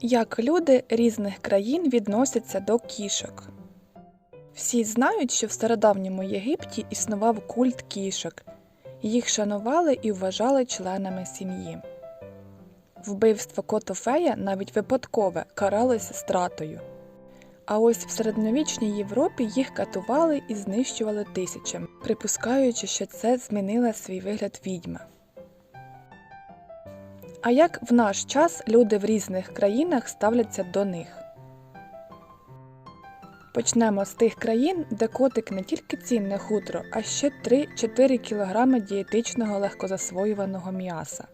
Як люди різних країн відносяться до кішок. Всі знають, що в стародавньому Єгипті існував культ кішок. Їх шанували і вважали членами сім'ї. Вбивство котофея навіть випадкове каралося стратою. А ось в середньовічній Європі їх катували і знищували тисячами, припускаючи, що це змінила свій вигляд відьма. А як в наш час люди в різних країнах ставляться до них? Почнемо з тих країн, де котик не тільки цінне хутро, а ще 3-4 кг дієтичного легкозасвоюваного м'яса.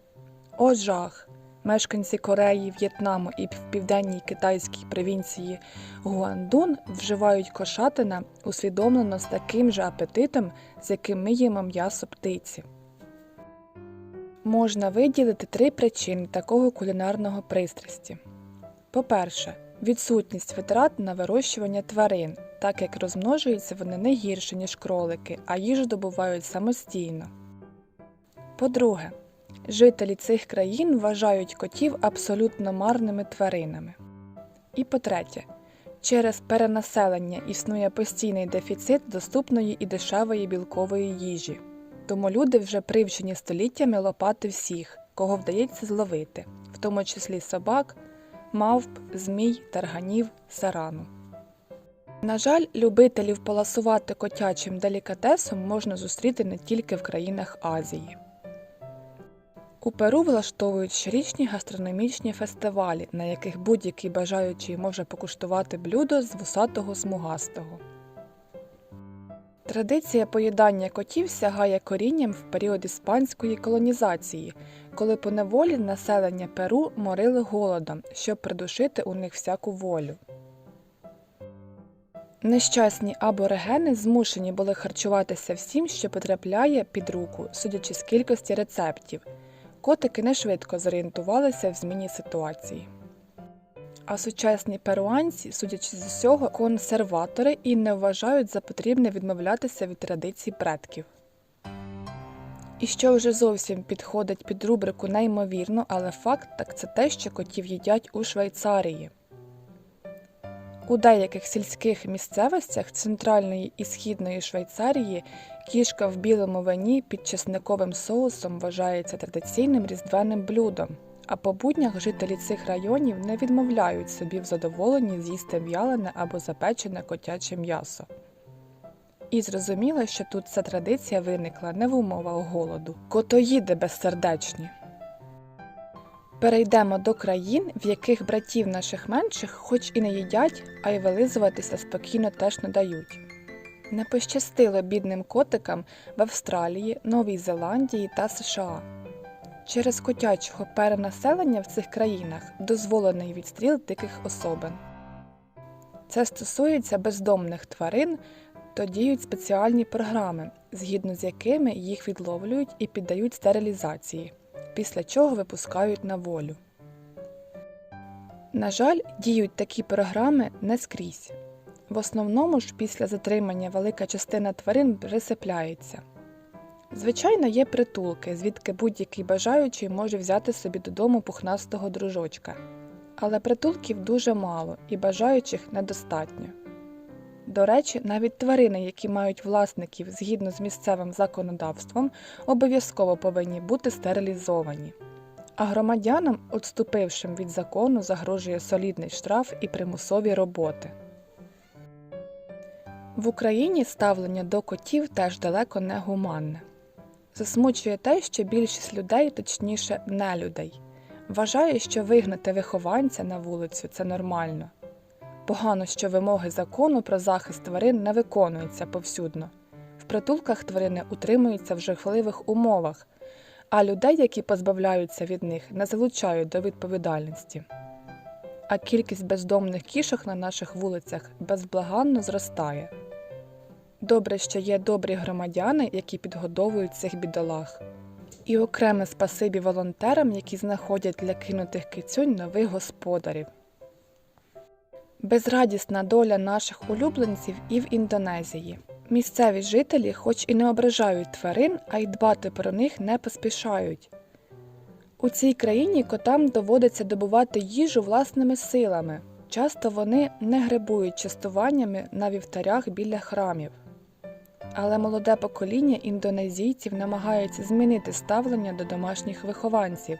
О жах! Мешканці Кореї, В'єтнаму і в південній китайській провінції Гуандун вживають кошатина усвідомлено з таким же апетитом, з яким ми їмо м'ясо птиці. Можна виділити три причини такого кулінарного пристрасті. По-перше, відсутність витрат на вирощування тварин, так як розмножуються вони не гірше, ніж кролики, а їжу добувають самостійно. По-друге, жителі цих країн вважають котів абсолютно марними тваринами. І по-третє, через перенаселення існує постійний дефіцит доступної і дешевої білкової їжі. Тому люди вже привчені століттями лопати всіх, кого вдається зловити, в тому числі собак, мавп, змій, тарганів, сарану. На жаль, любителів поласувати котячим делікатесом можна зустріти не тільки в країнах Азії. У Перу влаштовують щорічні гастрономічні фестивалі, на яких будь-який бажаючий може покуштувати блюдо з вусатого смугастого. Традиція поїдання котів сягає корінням в період іспанської колонізації, коли по неволі населення Перу морили голодом, щоб придушити у них всяку волю. Нещасні аборигени змушені були харчуватися всім, що потрапляє під руку, судячи з кількості рецептів. Котики не швидко зорієнтувалися в зміні ситуації. А сучасні перуанці, судячи з усього, консерватори і не вважають за потрібне відмовлятися від традицій предків. І що вже зовсім підходить під рубрику неймовірно, але факт так це те, що котів їдять у Швейцарії. У деяких сільських місцевостях центральної і східної Швейцарії кішка в білому вині під чесниковим соусом вважається традиційним різдвяним блюдом, а по буднях жителі цих районів не відмовляють собі в задоволенні з'їсти в'ялене або запечене котяче м'ясо. І зрозуміло, що тут ця традиція виникла не в умовах голоду. Котоїди безсердечні. Перейдемо до країн, в яких братів наших менших хоч і не їдять, а й вилизуватися спокійно теж не дають. Не пощастило бідним котикам в Австралії, Новій Зеландії та США. Через котячого перенаселення в цих країнах дозволений відстріл диких особин. Це стосується бездомних тварин, то діють спеціальні програми, згідно з якими їх відловлюють і піддають стерилізації, після чого випускають на волю. На жаль, діють такі програми не скрізь. В основному ж після затримання велика частина тварин присипляється. Звичайно, є притулки, звідки будь-який бажаючий може взяти собі додому пухнастого дружочка. Але притулків дуже мало і бажаючих недостатньо. До речі, навіть тварини, які мають власників згідно з місцевим законодавством, обов'язково повинні бути стерилізовані. А громадянам, відступившим від закону, загрожує солідний штраф і примусові роботи. В Україні ставлення до котів теж далеко не гуманне. Засмучує те, що більшість людей, точніше, не людей, вважає, що вигнати вихованця на вулицю це нормально. Погано, що вимоги закону про захист тварин не виконуються повсюдно. В притулках тварини утримуються в жахливих умовах, а людей, які позбавляються від них, не залучають до відповідальності. А кількість бездомних кішок на наших вулицях безблаганно зростає. Добре, що є добрі громадяни, які підгодовують цих бідолах. І окреме спасибі волонтерам, які знаходять для кинутих кицюнь нових господарів. Безрадісна доля наших улюбленців і в Індонезії. Місцеві жителі, хоч і не ображають тварин, а й дбати про них не поспішають. У цій країні котам доводиться добувати їжу власними силами. Часто вони не гребують частуваннями на вівтарях біля храмів. Але молоде покоління індонезійців намагається змінити ставлення до домашніх вихованців.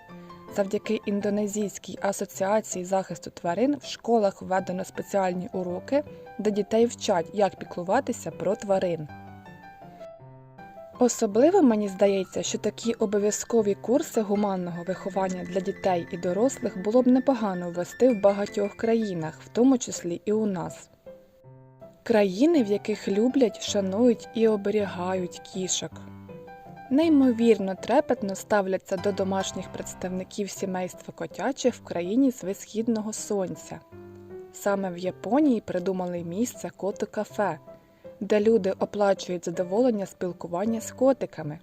Завдяки індонезійській асоціації захисту тварин в школах введено спеціальні уроки, де дітей вчать, як піклуватися про тварин. Особливо мені здається, що такі обов'язкові курси гуманного виховання для дітей і дорослих було б непогано ввести в багатьох країнах, в тому числі і у нас. Країни, в яких люблять, шанують і оберігають кішок. Неймовірно трепетно ставляться до домашніх представників сімейства котячих в країні з висхідного сонця. Саме в Японії придумали місце коту кафе, де люди оплачують задоволення спілкування з котиками.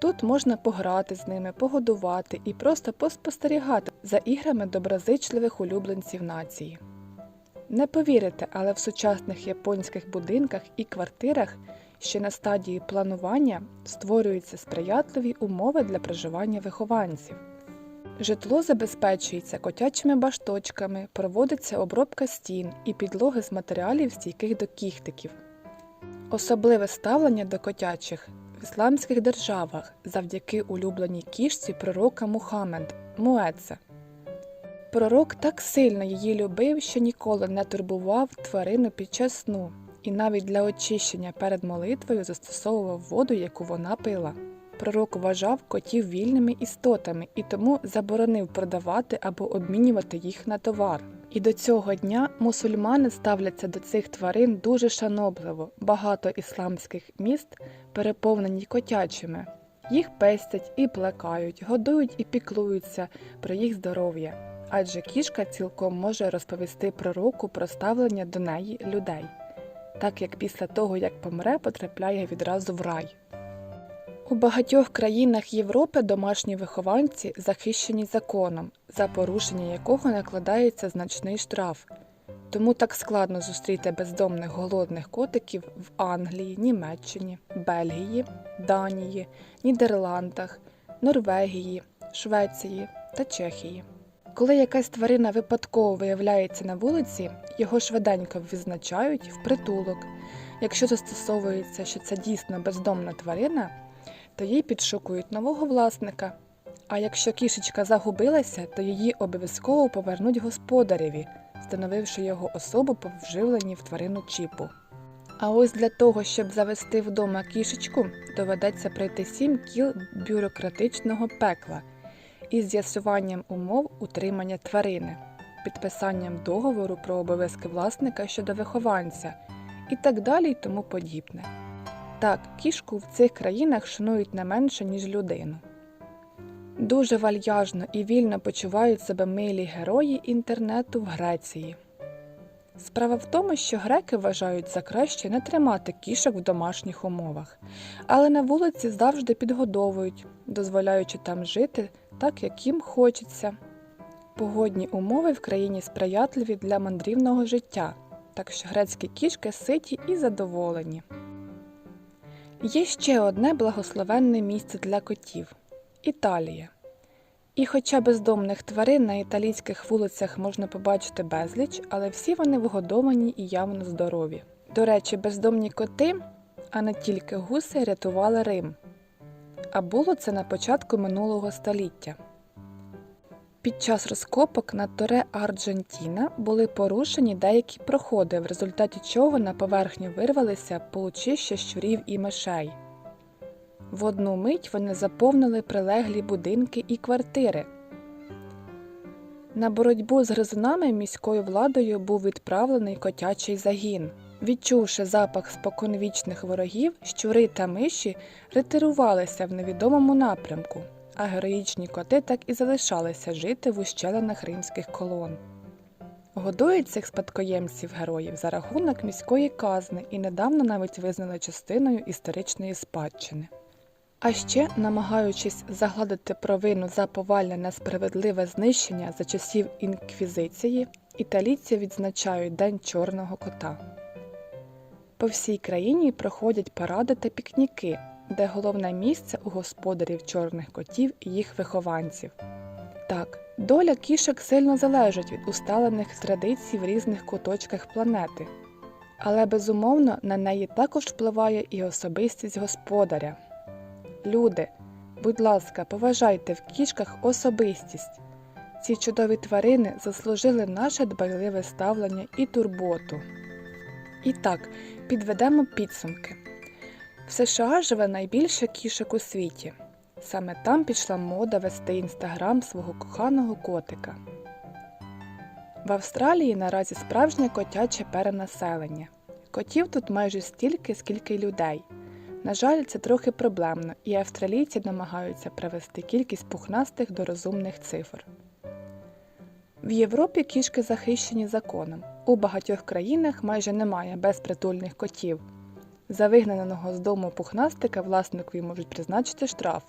Тут можна пограти з ними, погодувати і просто поспостерігати за іграми доброзичливих улюбленців нації. Не повірите, але в сучасних японських будинках і квартирах ще на стадії планування створюються сприятливі умови для проживання вихованців. Житло забезпечується котячими башточками, проводиться обробка стін і підлоги з матеріалів стійких до кіхтиків. Особливе ставлення до котячих в ісламських державах завдяки улюбленій кішці пророка Мухаммед Муеце. Пророк так сильно її любив, що ніколи не турбував тварину під час сну, і навіть для очищення перед молитвою застосовував воду, яку вона пила. Пророк вважав котів вільними істотами і тому заборонив продавати або обмінювати їх на товар. І до цього дня мусульмани ставляться до цих тварин дуже шанобливо. Багато ісламських міст переповнені котячими. Їх пестять і плекають, годують і піклуються про їх здоров'я. Адже кішка цілком може розповісти пророку про ставлення до неї людей, так як після того, як помре, потрапляє відразу в рай. У багатьох країнах Європи домашні вихованці захищені законом, за порушення якого накладається значний штраф. Тому так складно зустріти бездомних голодних котиків в Англії, Німеччині, Бельгії, Данії, Нідерландах, Норвегії, Швеції та Чехії. Коли якась тварина випадково виявляється на вулиці, його швиденько відзначають в притулок. Якщо застосовується, що це дійсно бездомна тварина, то їй підшукують нового власника. А якщо кішечка загубилася, то її обов'язково повернуть господареві, встановивши його особу по вживленні в тварину чіпу. А ось для того, щоб завести вдома кішечку, доведеться пройти сім кіл бюрократичного пекла із з'ясуванням умов утримання тварини, підписанням договору про обов'язки власника щодо вихованця і так далі й тому подібне. Так, кішку в цих країнах шанують не менше, ніж людину. Дуже вальяжно і вільно почувають себе милі герої інтернету в Греції. Справа в тому, що греки вважають за краще не тримати кішок в домашніх умовах, але на вулиці завжди підгодовують, дозволяючи там жити так, як їм хочеться. Погодні умови в країні сприятливі для мандрівного життя, так що грецькі кішки ситі і задоволені. Є ще одне благословенне місце для котів Італія. І хоча бездомних тварин на італійських вулицях можна побачити безліч, але всі вони вгодовані і явно здорові. До речі, бездомні коти, а не тільки гуси, рятували Рим. А було це на початку минулого століття. Під час розкопок на Торе Арджентіна були порушені деякі проходи, в результаті чого на поверхню вирвалися получища щурів і мишей. В одну мить вони заповнили прилеглі будинки і квартири. На боротьбу з гризунами міською владою був відправлений котячий загін. Відчувши запах споконвічних ворогів, щури та миші ретирувалися в невідомому напрямку, а героїчні коти так і залишалися жити в ущелинах римських колон. Годують цих спадкоємців героїв за рахунок міської казни і недавно навіть визнали частиною історичної спадщини. А ще, намагаючись загладити провину за повальне несправедливе знищення за часів інквізиції, італійці відзначають День Чорного кота. По всій країні проходять паради та пікніки, де головне місце у господарів чорних котів і їх вихованців. Так, доля кішок сильно залежить від усталених традицій в різних куточках планети, але безумовно на неї також впливає і особистість господаря. Люди, будь ласка, поважайте в кішках особистість. Ці чудові тварини заслужили наше дбайливе ставлення і турботу. І так, підведемо підсумки. В США живе найбільше кішок у світі. Саме там пішла мода вести інстаграм свого коханого котика. В Австралії наразі справжнє котяче перенаселення. Котів тут майже стільки, скільки й людей. На жаль, це трохи проблемно, і австралійці намагаються привести кількість пухнастих до розумних цифр. В Європі кішки захищені законом. У багатьох країнах майже немає безпритульних котів. За вигнаного з дому пухнастика власникові можуть призначити штраф.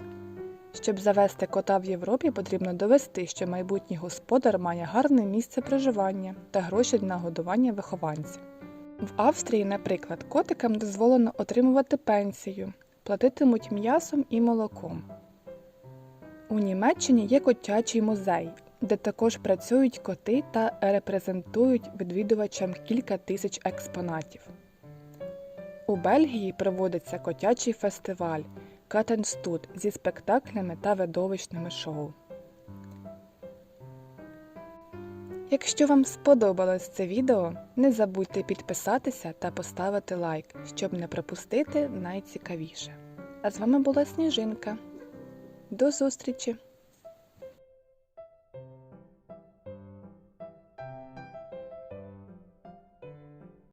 Щоб завести кота в Європі, потрібно довести, що майбутній господар має гарне місце проживання та гроші на годування вихованців. В Австрії, наприклад, котикам дозволено отримувати пенсію, платитимуть м'ясом і молоком. У Німеччині є котячий музей, де також працюють коти та репрезентують відвідувачам кілька тисяч експонатів. У Бельгії проводиться котячий фестиваль Катенстуд зі спектаклями та видовищними шоу. Якщо вам сподобалось це відео, не забудьте підписатися та поставити лайк, щоб не пропустити найцікавіше. А з вами була Сніжинка. До зустрічі!